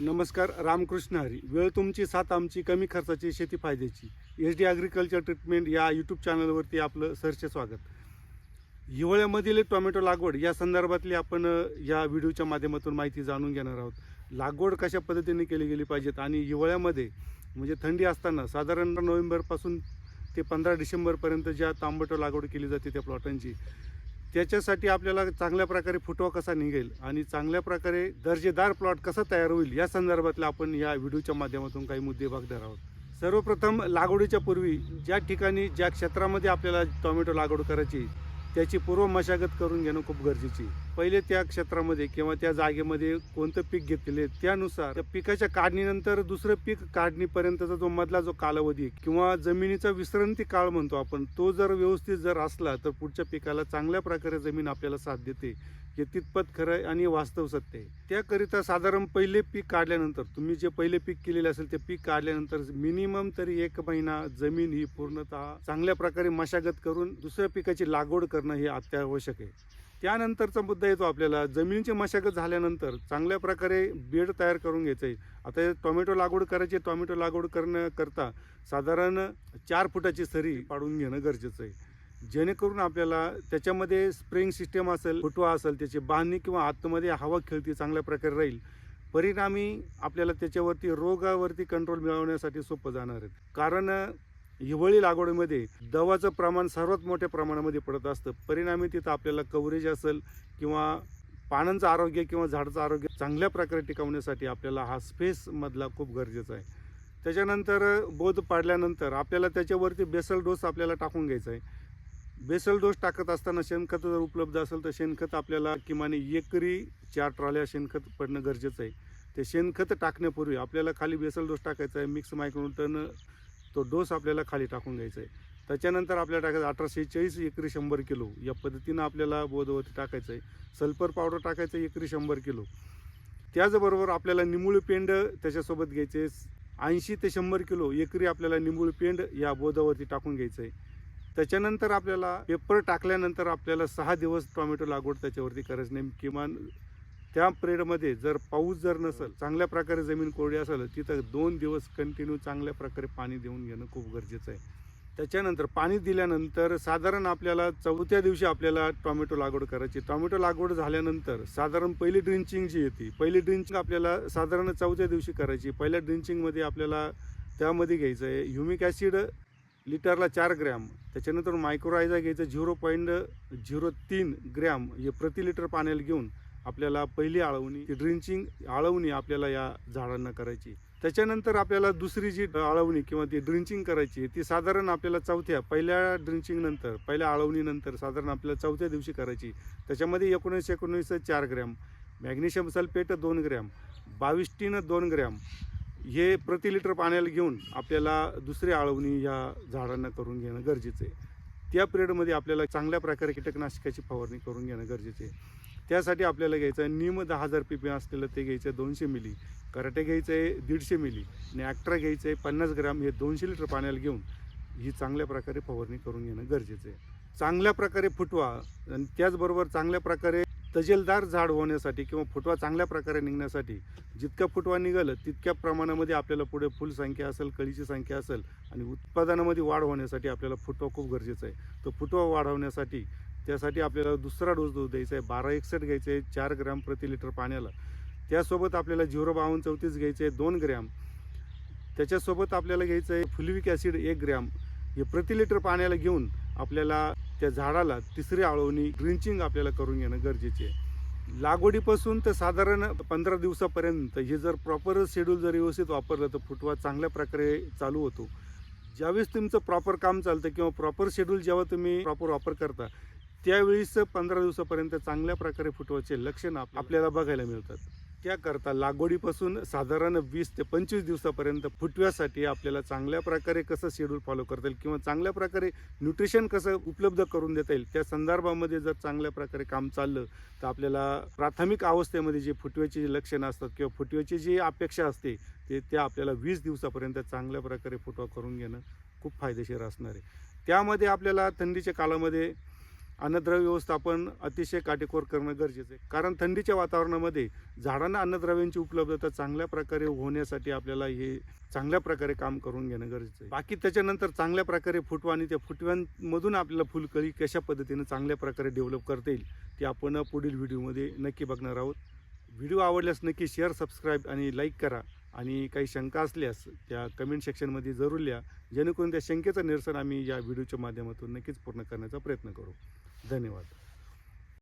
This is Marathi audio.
नमस्कार रामकृष्ण हरी. वेळ तुमची साथ आमची कमी खर्चाची शेती फायद्याची. एच डी ॲग्रिकल्चर ट्रीटमेंट या यूट्यूब चॅनलवरती आपलं सरचे स्वागत. हिवाळ्यामधील टोमॅटो लागवड या संदर्भातली आपण या व्हिडिओच्या माध्यमातून माहिती जाणून घेणार आहोत. लागवड कशा पद्धतीने केली गेली पाहिजेत आणि हिवाळ्यामध्ये म्हणजे थंडी असताना साधारण नोव्हेंबरपासून ते पंधरा डिसेंबरपर्यंत ज्या तांबटो लागवड केली जाते त्या प्लॉटांची त्याच्यासाठी आपल्याला चांगल्या प्रकारे फुटवा कसा निघेल आणि चांगल्या प्रकारे दर्जेदार प्लॉट कसा तयार होईल या संदर्भातला आपण या व्हिडिओच्या माध्यमातून काही मुद्दे बघणार आहोत सर्वप्रथम लागवडीच्या पूर्वी ज्या ठिकाणी ज्या क्षेत्रामध्ये आपल्याला टोमॅटो लागवड करायची त्याची पूर्व मशागत करून घेणं खूप गरजेची आहे. पहिले त्या क्षेत्रामध्ये किंवा त्या जागेमध्ये कोणतं पीक घेतलेले त्यानुसार त्या पिकाच्या काढणीनंतर दुसरं पीक काढणीपर्यंतचा जो मधला जो कालावधी किंवा जमिनीचा विश्रांती काळ म्हणतो आपण तो जर व्यवस्थित जर असला तर पुढच्या पिकाला चांगल्या प्रकारे जमीन आपल्याला साथ देते. हे तितपत खरं आहे आणि वास्तव सत्य आहे. त्याकरिता साधारण पहिले पीक काढल्यानंतर तुम्ही जे पहिले पीक केलेले असेल ते पीक काढल्यानंतर मिनिमम तरी एक महिना जमीन ही पूर्णतः चांगल्या प्रकारे मशागत करून दुसऱ्या पिकाची लागवड करणं हे अत्यावश्यक आहे. त्यानंतरचा मुद्दा येतो आपल्याला. जमिनीची मशागत झाल्यानंतर चांगल्या प्रकारे बेड तयार करून घ्यायचं. आहे आता टोमॅटो लागवड करायची टोमॅटो लागवड करण्याकरता साधारण चार फुटाची सरी पाडून घेणं गरजेचं आहे. जेणेकरून आपल्याला त्याच्यामध्ये स्प्रिंग सिस्टम असेल फुटवा असेल त्याची बांधणी किंवा आतमध्ये हवा खेळती चांगल्या प्रकारे राहील. परिणामी आपल्याला त्याच्यावरती रोगावरती कंट्रोल मिळवण्यासाठी सोपं जाणार आहे. कारण हिवाळी लागवडीमध्ये दवाचं प्रमाण सर्वात मोठ्या प्रमाणामध्ये पडत असतं. परिणामी तिथं आपल्याला कव्हरेज असेल किंवा पानांचं आरोग्य किंवा झाडाचं आरोग्य चांगल्या प्रकारे टिकवण्यासाठी आपल्याला हा स्पेसमधला खूप गरजेचा आहे. त्याच्यानंतर बोध पाडल्यानंतर आपल्याला त्याच्यावरती बेसल डोस आपल्याला टाकून घ्यायचा आहे. बेसल डोस टाकत असताना शेणखत जर उपलब्ध असेल तर शेणखत आपल्याला किमान एकरी चार ट्रॉल्या शेणखत पडणं गरजेचं आहे. ते शेणखत टाकण्यापूर्वी आपल्याला खाली बेसल डोस टाकायचा आहे. मिक्स मायक्रोटन तो डोस आपल्याला खाली टाकून घ्यायचा आहे. त्याच्यानंतर आपल्याला टाकायचं अठराशे चाळीस एकरी शंभर किलो. या पद्धतीनं आपल्याला बोधवती टाकायचं आहे. सल्फर पावडर टाकायचं एकरी शंभर किलो. त्याचबरोबर आपल्याला निंबुळ पेंड त्याच्यासोबत घ्यायचे ऐंशी ते शंभर किलो एकरी आपल्याला निंबूळ पेंड या बोधावरती टाकून घ्यायचं आहे. त्याच्यानंतर आपल्याला पेपर टाकल्यानंतर आपल्याला सहा दिवस टोमॅटो लागवड त्याच्यावरती करायचं नाही. किमान त्या पिरियडमध्ये जर पाऊस जर नसेल चांगल्या प्रकारे जमीन कोरडी असेल तिथं दोन दिवस कंटिन्यू चांगल्या प्रकारे पाणी देऊन घेणं खूप गरजेचं आहे. त्याच्यानंतर पाणी दिल्यानंतर साधारण आपल्याला चौथ्या दिवशी आपल्याला टोमॅटो लागवड करायची. टोमॅटो लागवड झाल्यानंतर साधारण पहिली ड्रिंचिंग जी येते पहिली ड्रिंचिंग आपल्याला साधारण चौथ्या दिवशी करायची. पहिल्या ड्रिंचिंगमध्ये आपल्याला त्यामध्ये घ्यायचं आहे ह्युमिक ॲसिड लिटरला चार ग्रॅम त्याच्यानंतर मायक्रोरायझा घ्यायचं झिरो पॉईंट झिरो तीन ग्रॅम हे प्रति लिटर पाण्याला घेऊन आपल्याला पहिली आळवणी ड्रिंचिंग आळवणी आपल्याला या झाडांना करायची. त्याच्यानंतर आपल्याला दुसरी जी आळवणी किंवा ती ड्रिंचिंग करायची ती साधारण आपल्याला चौथ्या पहिल्या ड्रिंचिंग नंतर पहिल्या आळवणीनंतर साधारण आपल्याला चौथ्या दिवशी करायची. त्याच्यामध्ये एकोणीस एकोणीस चार ग्रॅम मॅग्नेशियम सल्फेट दोन ग्रॅम बावीस टीन दोन ग्रॅम हे प्रति लिटर पाण्याला घेऊन आपल्याला दुसरी आळवणी या झाडांना करून घेणं गरजेचं आहे. त्या पिरियडमध्ये आपल्याला चांगल्या प्रकारे कीटकनाशकाची फवारणी करून घेणं गरजेचं आहे. त्यासाठी आपल्याला घ्यायचं आहे निम दहा हजार पी पी असलेलं ते घ्यायचं आहे दोनशे मिली कराटे घ्यायचं आहे दीडशे मिली आणि ॲक्ट्रा घ्यायचं आहे पन्नास ग्राम हे दोनशे लिटर पाण्याला घेऊन ही चांगल्या प्रकारे फवारणी करून घेणं गरजेचं आहे. चांगल्या प्रकारे फुटवा आणि त्याचबरोबर चांगल्या प्रकारे तजेलदार झाड होण्यासाठी किंवा फुटवा चांगल्या प्रकारे निघण्यासाठी जितका फुटवा निघालं तितक्या प्रमाणामध्ये आपल्याला पुढे फुलसंख्या असेल कळीची संख्या असेल आणि उत्पादनामध्ये वाढ होण्यासाठी आपल्याला फुटवा खूप गरजेचा आहे. तो फुटवा वाढवण्यासाठी त्यासाठी आपल्याला दुसरा डोस डोस द्यायचा आहे. बारा एकसठ घ्यायचे आहे चार ग्रॅम प्रति लिटर पाण्याला. त्यासोबत आपल्याला झिरो बावन्न चौतीस घ्यायचे आहे दोन ग्रॅम. त्याच्यासोबत आपल्याला घ्यायचं आहे फुलविक ॲसिड एक ग्रॅम. हे प्रति लिटर पाण्याला घेऊन आपल्याला त्या झाडाला तिसरी आळवणी ड्रिंचिंग आपल्याला करून घेणं गरजेचे आहे. लागवडीपासून तर साधारण पंधरा दिवसापर्यंत हे जर प्रॉपर शेड्यूल जर व्यवस्थित वापरलं तर फुटवा चांगल्या प्रकारे चालू होतो. ज्यावेळेस तुमचं प्रॉपर काम चालतं किंवा प्रॉपर शेड्यूल जेव्हा तुम्ही प्रॉपर वापर करता त्यावेळीच पंधरा दिवसापर्यंत चांगल्या प्रकारे फुटवाचे लक्षणं आपल्याला बघायला मिळतात. त्याकरता लागवडीपासून साधारण वीस ते पंचवीस दिवसापर्यंत फुटव्यासाठी आपल्याला चांगल्या प्रकारे कसं शेड्यूल फॉलो करता येईल किंवा चांगल्या प्रकारे न्यूट्रिशन कसं उपलब्ध करून देता येईल त्या संदर्भामध्ये जर चांगल्या प्रकारे काम चाललं तर आपल्याला प्राथमिक अवस्थेमध्ये जे फुटव्याची जी लक्षणं असतात किंवा फुटव्याची जी अपेक्षा असते ते त्या आपल्याला वीस दिवसापर्यंत चांगल्या प्रकारे फुटवा करून घेणं खूप फायदेशीर असणार आहे. त्यामध्ये आपल्याला थंडीच्या काळामध्ये अन्नद्रव्य व्यवस्थापन अतिशय काटेकोर करणं गरजेचं आहे. कारण थंडीच्या वातावरणामध्ये झाडांना अन्नद्रव्यांची उपलब्धता चांगल्या प्रकारे होण्यासाठी आपल्याला हे चांगल्या प्रकारे काम करून घेणं गरजेचं आहे. बाकी त्याच्यानंतर चांगल्या प्रकारे फुटवा आणि त्या फुटव्यांमधून आपल्याला फुलकळी कशा पद्धतीने चांगल्या प्रकारे डेव्हलप करता येईल ते आपण पुढील व्हिडिओमध्ये नक्की बघणार आहोत. व्हिडिओ आवडल्यास नक्की शेअर सबस्क्राईब आणि लाईक करा. आणि काही शंका असल्यास त्या कमेंट सेक्शनमध्ये जरूर लिहा. जेणेकरून त्या शंकेचं निरसन आम्ही या व्हिडिओच्या माध्यमातून नक्कीच पूर्ण करण्याचा प्रयत्न करू. धन्यवाद.